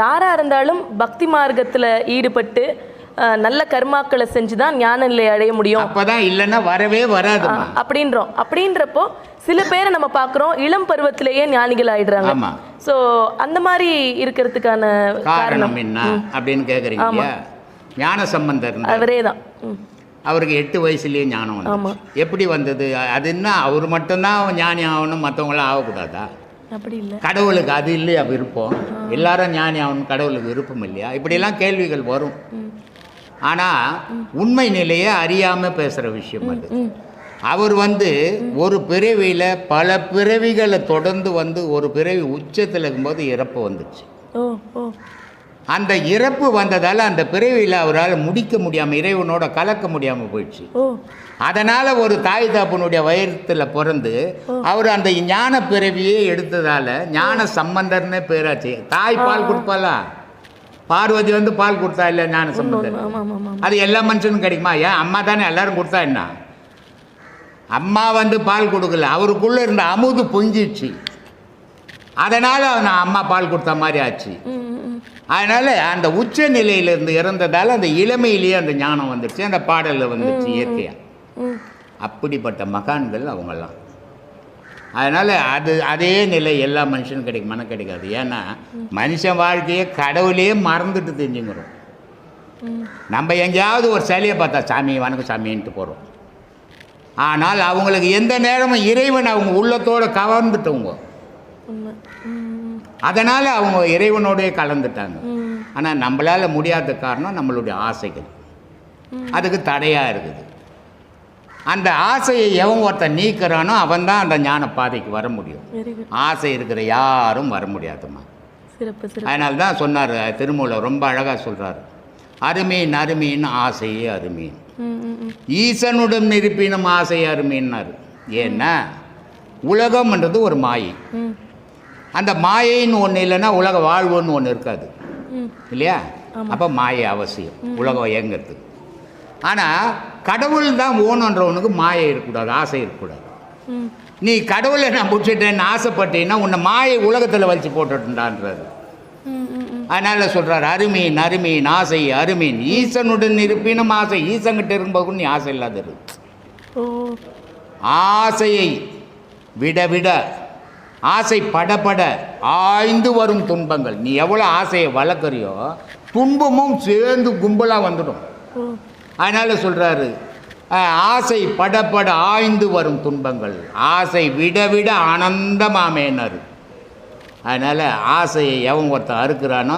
யாராக இருந்தாலும் பக்தி மார்க்கத்தில் ஈடுபட்டு நல்ல கர்மாக்களை செஞ்சு தான் ஞான நிலை அடைய முடியும். அப்பதான் இல்லைன்னா வரவே வராதுமா? அப்படின்றோம். அப்படின்றப்போ சில பேரை நம்ம பார்க்குறோம் இளம் பருவத்திலேயே ஞானிகள் ஆயிடுறாங்க. ஸோ அந்த மாதிரி இருக்கிறதுக்கான காரணம் என்ன அப்படின்னு கேக்குறீங்க இல்லையா? ஞான சம்பந்தர். அவரே தான். அவருக்கு எட்டு வயசுலயே ஞானம் வந்து எப்படி வந்தது? அது என்ன அவர் மட்டும்தான் ஞானி ஆகணும் மற்றவங்களாம் ஆகக்கூடாதா? அப்படி இல்லை. கடவுளுக்கு அது இல்லையா விருப்பம்? எல்லாரும் ஞானி ஆகணும் கடவுளுக்கு விருப்பம் இல்லையா? இப்படியெல்லாம் கேள்விகள் வரும். ஆனால் உண்மை நிலையை அறியாமல் பேசுகிற விஷயம் அது. அவர் வந்து ஒரு பிறவியில் பல பிறவிகளை தொடர்ந்து வந்து ஒரு பிறவி உச்சத்தில் இருக்கும்போது இறப்பு வந்துச்சு. அந்த இறப்பு வந்ததால் அந்த பிறவியில் அவரால் முடிக்க முடியாமல் இறைவனோட கலக்க முடியாமல் போயிடுச்சு. அதனால் ஒரு தாய் தாப்பனுடைய வயிற்றுல பிறந்து அவர் அந்த ஞான பிறவியே எடுத்ததால் ஞான சம்பந்தர்னு பேராச்சு. தாய் பால் கொடுப்பாளா? பார்வதி வந்து பால் கொடுத்தா இல்லை ஞான சம்பந்தர்? அது எல்லா மனுஷனும் கிடைக்குமா? ஏன் அம்மா தானே எல்லாரும் கொடுத்தா என்ன? அம்மா வந்து பால் கொடுக்கல. அவருக்குள்ளே இருந்த அமுது பொங்கிடுச்சு. அதனால் நான் அம்மா பால் கொடுத்த மாதிரி ஆச்சு. அதனால் அந்த உச்ச நிலையிலிருந்து இறந்ததால் அந்த இளமையிலேயே அந்த ஞானம் வந்துடுச்சு அந்த பாடலில் வந்துடுச்சு இயற்கையாக அப்படிப்பட்ட மகான்கள் அவங்கெல்லாம். அதனால் அது அதே நிலை எல்லா மனுஷனும் கிடைக்குமானா கிடைக்காது. ஏன்னா மனுஷன் வாழ்க்கையை கடவுளே மறந்துட்டு தெரிஞ்சுங்கிறோம். நம்ம எங்கேயாவது ஒரு சிலையை பார்த்தா சாமி வணக்கம் சாமின்ட்டு போகிறோம் ஆனால் அவங்களுக்கு எந்த நேரமும் இறைவன் அவங்க உள்ளத்தோடு கவர்ந்துட்டவங்க. அதனால் அவங்க இறைவனோடயே கலந்துட்டாங்க. ஆனால் நம்மளால் முடியாத காரணம் நம்மளுடைய ஆசைகள். அதுக்கு தடையாக இருக்குது. அந்த ஆசையை எவன் ஒருத்தன் நீக்கிறானோ அவன் தான் அந்த ஞான பாதைக்கு வர முடியும். ஆசை இருக்கிற யாரும் வர சிறப்பு அதனால தான் சொன்னார் திருமூலர் ரொம்ப அழகாக சொல்கிறார் அருமீன் அருமீன் ஆசையே ம் ஈசனுடன் இருப்பினும் ஆசை அருமீன்னார். ஏன்னா உலகம்ன்றது ஒரு மாயை. அந்த மாயைன்னு ஒன்று இல்லைன்னா உலக வாழ்வுன்னு ஒன்று இருக்காது. இல்லையா? அப்போ மாயை அவசியம். உலகம் இயங்கிறதுக்கு. ஆனால் கடவுள் தான் ஓணுன்றவனுக்கு மாயை இருக்கக்கூடாது ஆசை இருக்கக்கூடாது. நீ கடவுளை நான் முடிச்சிட்டேன்னு ஆசைப்பட்டீங்கன்னா உன்னை மாயை உலகத்தில் வச்சு போட்டுட்டான்றாரு அதனால் சொல்கிறார் அருமீன் அருமீன் ஆசை அருமீன். ஈசனுடன் இருப்பினும் ஆசை ஈசங்கிட்ட இருக்கும்போது நீ ஆசை இல்லாத இரு. ஓ. ஆசையை விட விட ஆசை படபட ஆய்ந்து வரும் துன்பங்கள். நீ எவ்வளோ ஆசையை வளர்க்குறியோ துன்பமும் சேர்ந்து கும்பலாக வந்துடும். அதனால் சொல்கிறாரு ஆசை படபட ஆய்ந்து வரும் துன்பங்கள். ஆசை விட விட ஆனந்தமாமேனாரு. அதனால் ஆசையை எவன் ஒருத்தன் அறுக்கிறானோ